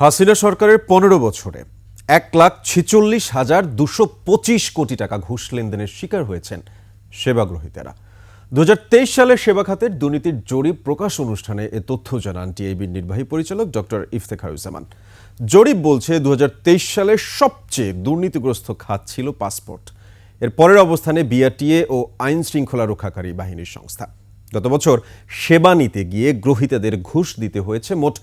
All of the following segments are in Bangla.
হাসিনা সরকারের পনেরো বছরে এক লাখ ছেচল্লিশ হাজার দুশো পঁচিশ কোটি টাকা ঘুষ লেনদেনের শিকার হয়েছেন সেবাগ্রহীতারা। দু তেইশ সালে সেবা খাতের দুর্নীতির জরিপ প্রকাশ অনুষ্ঠানে এ তথ্য জানান টিআইবির নির্বাহী পরিচালক ডক্টর ইফতেখারুজ্জামান। জরিপ বলছে দু সালে সবচেয়ে দুর্নীতিগ্রস্ত খাত ছিল পাসপোর্ট। এর পরের অবস্থানে বিআরটিএ ও আইন শৃঙ্খলা রক্ষাকারী বাহিনীর সংস্থা। গত বছর সেবা নিতে গিয়ে গ্রহীতাদের ঘুষ দিতে হয়েছে মোট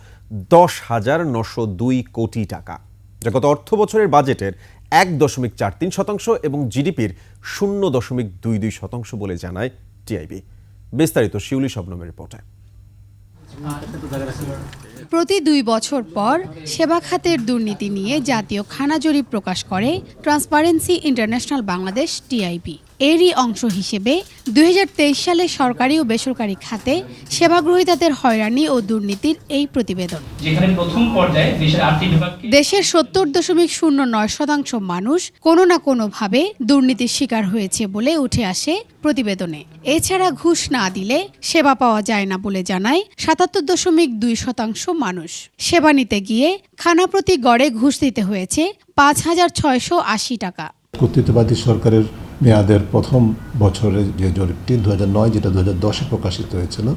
দশ হাজার নশো দুই কোটি টাকা, যা গত অর্থ বছরের বাজেটের এক দশমিক চার তিন শতাংশ এবং জিডিপির শূন্য দশমিক দুই দুই শতাংশ বলে জানায় টিআইবি। বিস্তারিত শিউলি শবনমের রিপোর্টে। প্রতি দুই বছর পর সেবা খাতের দুর্নীতি নিয়ে জাতীয় খানা জরিপ প্রকাশ করে ট্রান্সপারেন্সি ইন্টারন্যাশনাল বাংলাদেশ টিআইবি এরই অংশ হিসেবে দুই হাজার তেইশ সালে সরকারি ও বেসরকারি খাতে সেবাগ্রহীতাদের হয়রানি ও দুর্নীতির এই প্রতিবেদন। দেশের সত্তর দশমিক শূন্য নয় শতাংশ মানুষ কোনো না কোনোভাবে দুর্নীতির শিকার হয়েছে বলে উঠে আসে প্রতিবেদনে। এছাড়া ঘুষ না দিলে সেবা পাওয়া যায় না বলে জানায় সাতাত্তর দশমিক দুই শতাংশ মানুষ। সেবা নিতে গিয়ে খানাপ্রতি গড়ে ঘুষ দিতে হয়েছে পাঁচ হাজার ছয়শো আশি টাকা। কর্তৃত্ববাদী সরকারের মেয়াদের প্রথম বছরে যে জরিপটি দু নয় যেটা দু হাজার দশে প্রকাশিত হয়েছিল,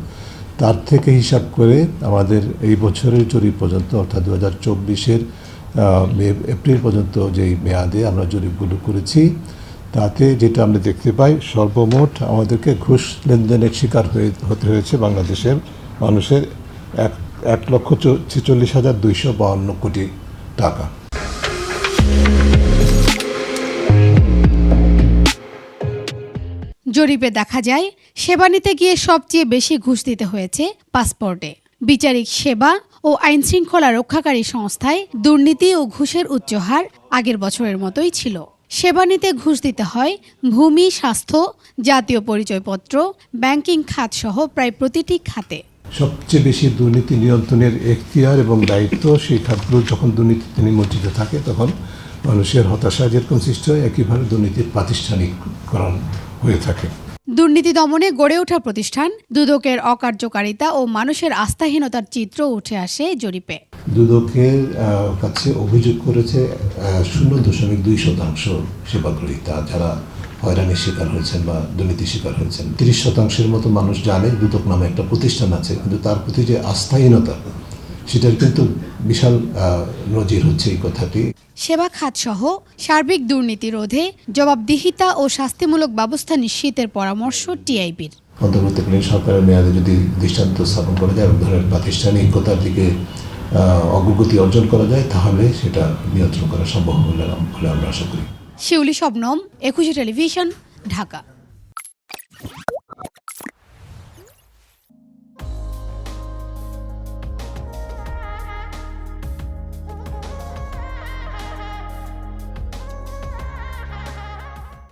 তার থেকে হিসাব করে আমাদের এই বছরের জরিপ পর্যন্ত, অর্থাৎ দু হাজার চব্বিশের এপ্রিল পর্যন্ত যেই মেয়াদে আমরা জরিপগুলো করেছি, তাতে যেটা আমরা দেখতে পাই, সর্বমোট আমাদেরকে ঘুষ লেনদেনের শিকার হয়ে, হতে হয়েছে বাংলাদেশের মানুষের এক এক লক্ষ ছেচল্লিশ হাজার দুইশো বাহান্ন কোটি টাকা। জরিপে দেখা যায়, সেবা নিতে গিয়ে সবচেয়ে বেশি ঘুষ দিতে হয়েছে পাসপোর্টে। বিচারিক সেবা ও আইন শৃঙ্খলা রক্ষাকারী সংস্থায় দুর্নীতি ও ঘুষের উচ্চহার আগের বছরের মতোই ছিল। সেবা নিতে ঘুষ দিতে হয় ভূমি, স্বাস্থ্য, জাতীয় পরিচয়পত্র, ব্যাংকিং খাত সহ প্রায় প্রতিটি খাতে। সবচেয়ে বেশি দুর্নীতি নিয়ন্ত্রণের এখতিয়ার এবং দায়িত্ব সেই খাতগুলো যখন দুর্নীতিতে নিমজ্জিত থাকে, তখন মানুষের হতাশা যেরকম সৃষ্টি হয়, একইভাবে দুর্নীতির প্রাতিষ্ঠানিককরণ হয়ে থাকে। দুর্নীতি দমনে গড়ে ওঠা প্রতিষ্ঠান দুদকের অকার্যকারিতা ও মানুষের আস্থাহীনতার চিত্র উঠে আসে জরিপে। দুদকের কাছে অভিযোগ করেছে শূন্য দশমিক দুই শতাংশ সেবাগ্রহীতা যারা হয়রানির শিকার হয়েছেন বা দুর্নীতির শিকার হয়েছেন। তিরিশ শতাংশের মতো মানুষ জানে দুদক নামে একটা প্রতিষ্ঠান আছে কিন্তু তার প্রতি যে আস্থাহীনতা সেটার কিন্তু বিশাল নজির হচ্ছে এই কথাটি। সেবা খাত সহ সার্বিক দুর্নীতি রোধে জবাবদিহিতা ও শাস্তিমূলক ব্যবস্থা নিশ্চিতের পরামর্শ টিআইবির। অন্তর্বর্তীকালীন সরকারের মেয়াদে যদি দৃষ্টান্ত স্থাপন করা যায় এবং ধরনের প্রাতিষ্ঠানিকতার দিকে অগ্রগতি অর্জন করা যায়, তাহলে সেটা নিয়ন্ত্রণ করা সম্ভব বলে আমরা আশা করি। শিউলি শবনম, একুশে টেলিভিশন, ঢাকা।